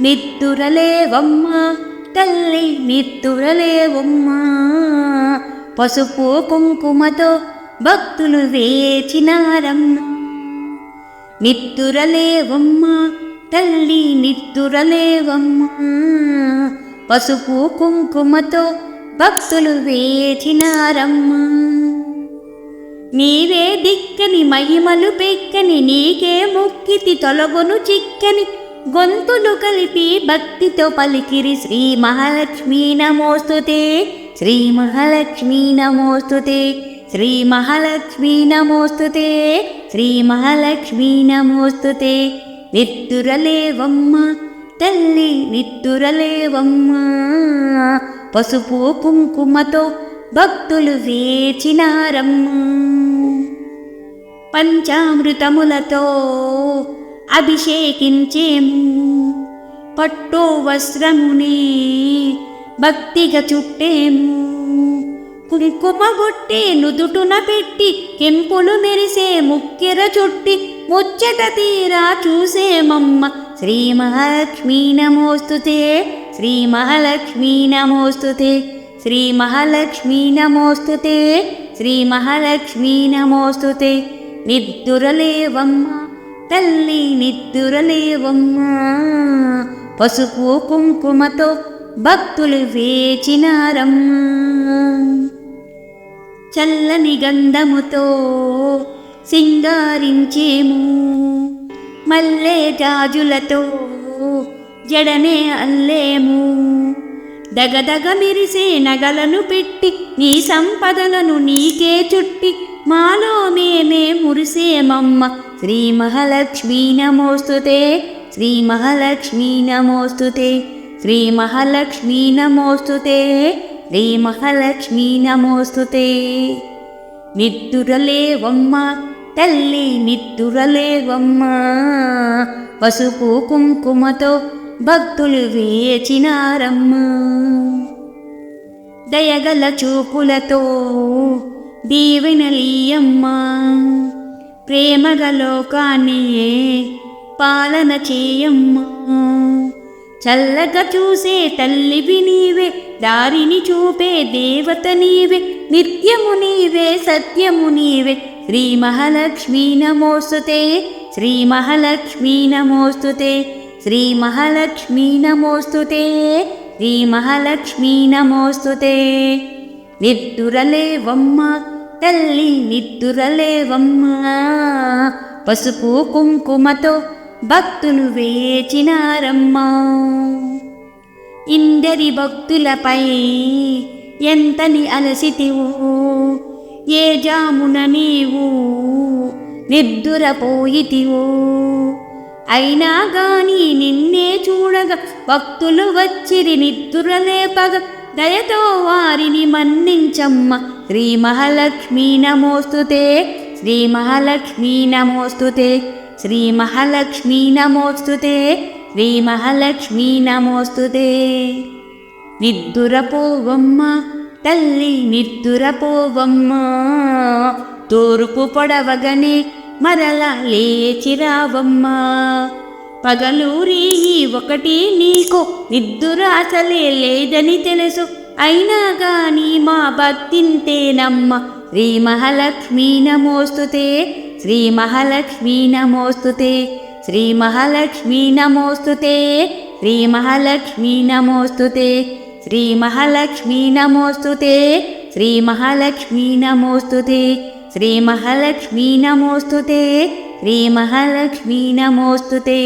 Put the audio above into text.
నిత్తురలేవమ్మా తల్లి నిత్తురలేవమ్మా పసుపు కుంకుమతో భక్తులు వేచినారమ్మా. నిత్తురలేవమ్మా తల్లి నిత్తురలేవమ్మా పసుపు కుంకుమతో భక్తులు వేచినారమ్మా. నీవే దిక్కని మహిమలు పెక్కని నీకే ముక్కితి తొలగును చిక్కని గొంతులు కలిపి భక్తితో పలికిరి శ్రీ మహాలక్ష్మీ నమోస్తుతే. శ్రీ మహాలక్ష్మీ నమోస్తుతే. శ్రీ మహాలక్ష్మీ నమోస్తుతే. శ్రీ మహాలక్ష్మీ నమోస్తుతే. నిత్తురలేవమ్మ తల్లి నిత్తురలేవమ్మ. పసుపు కుంకుమతో భక్తులు వేచినారమ్మ. పంచామృతములతో అభిషేకించేము. పట్టు వస్త్రముని భక్తిగా చుట్టేము. కుంకుమ గొట్టి నుదుటున పెట్టి కెంపులు మెరిసే ముక్కెర చుట్టి ముచ్చట తీరా చూసేమమ్మ. శ్రీ మహాలక్ష్మీ నమోస్తుతే శ్రీ మహాలక్ష్మీ నమోస్తుతే శ్రీ మహాలక్ష్మీ నమోస్తుతే శ్రీ మహాలక్ష్మీ నమోస్తుతే. నిద్దురలేవమ్మా. తల్లి నిద్దురలేవమ్మా పసుపు కుంకుమతో భక్తులు వేచినారమ్మా. చల్లని గంధముతో సింగారించేము. మల్లె జాజులతో జడనే అల్లేము. దగదగ మెరిసే నగలను పెట్టి నీ సంపదలను నీకే చుట్టి మాలో మేమే మురిసేమమ్మ. శ్రీ మహాలక్ష్మీ నమోస్తుతే శ్రీ మహాలక్ష్మీ నమోస్తుతే శ్రీ మహాలక్ష్మీ నమోస్తుతే శ్రీ మహాలక్ష్మీ నమోస్తుతే నిత్తురలే వమ్మ తల్లి నిత్తురలే వమ్మ పసుపు కుంకుమతో భక్తులు వేచినారమ్మ. దయగల చూపులతో దీవెనలీయమ్మా ప్రేమగ లోకాన్ని పాలన చేయమ్మా. చల్లగా చూసే తల్లివి నీవే దారిని చూపే దేవత నీవే నిత్యము నీవే సత్యము నీవే. శ్రీ మహాలక్ష్మీ నమోస్తుతే శ్రీ మహాలక్ష్మీ నమోస్తుతే శ్రీ మహాలక్ష్మీ నమోస్తుతే శ్రీ మహాలక్ష్మీ నమోస్తుతే. నిద్దురలేవమ్మ తల్లి నిద్దురలేవమ్మా. పసుపు కుంకుమతో భక్తులు వేచినారమ్మా. ఇందరి భక్తులపై ఎంతని అలసితివు ఏ జామున నీవు నిద్దురపోయితివు. అయినా గాని నిన్నే చూడగా భక్తులు వచ్చిరి నిద్దురలేపగా దయతో వారిని మన్నించమ్మ. శ్రీ మహాలక్ష్మీ నమోస్తుతే శ్రీ మహాలక్ష్మీ నమోస్తుతే శ్రీ మహాలక్ష్మీ నమోస్తుతే శ్రీ మహాలక్ష్మీ నమోస్తుతే. నిద్దురపోవమ్మ తల్లి నిద్దురపోవమ్మ తూర్పు పొడవగనే మరల లేచిరావమ్మ పగలూరి ఈ ఒకటి నీకు నిద్దుర అసలే లేదని తెలుసు. అయినా గాని మా భక్తింతేనమ్మ. శ్రీ మహాలక్ష్మీ నమోస్తుతే శ్రీ మహాలక్ష్మీ నమోస్తుతే శ్రీ మహాలక్ష్మీ నమోస్తుతే శ్రీ మహాలక్ష్మీ నమోస్తుతే శ్రీ మహాలక్ష్మీ నమోస్తుతే శ్రీ మహాలక్ష్మీ నమోస్తుతే శ్రీ మహాలక్ష్మీ నమోస్తుతే. श्रीमहालक्ष्मी नमोऽस्तु ते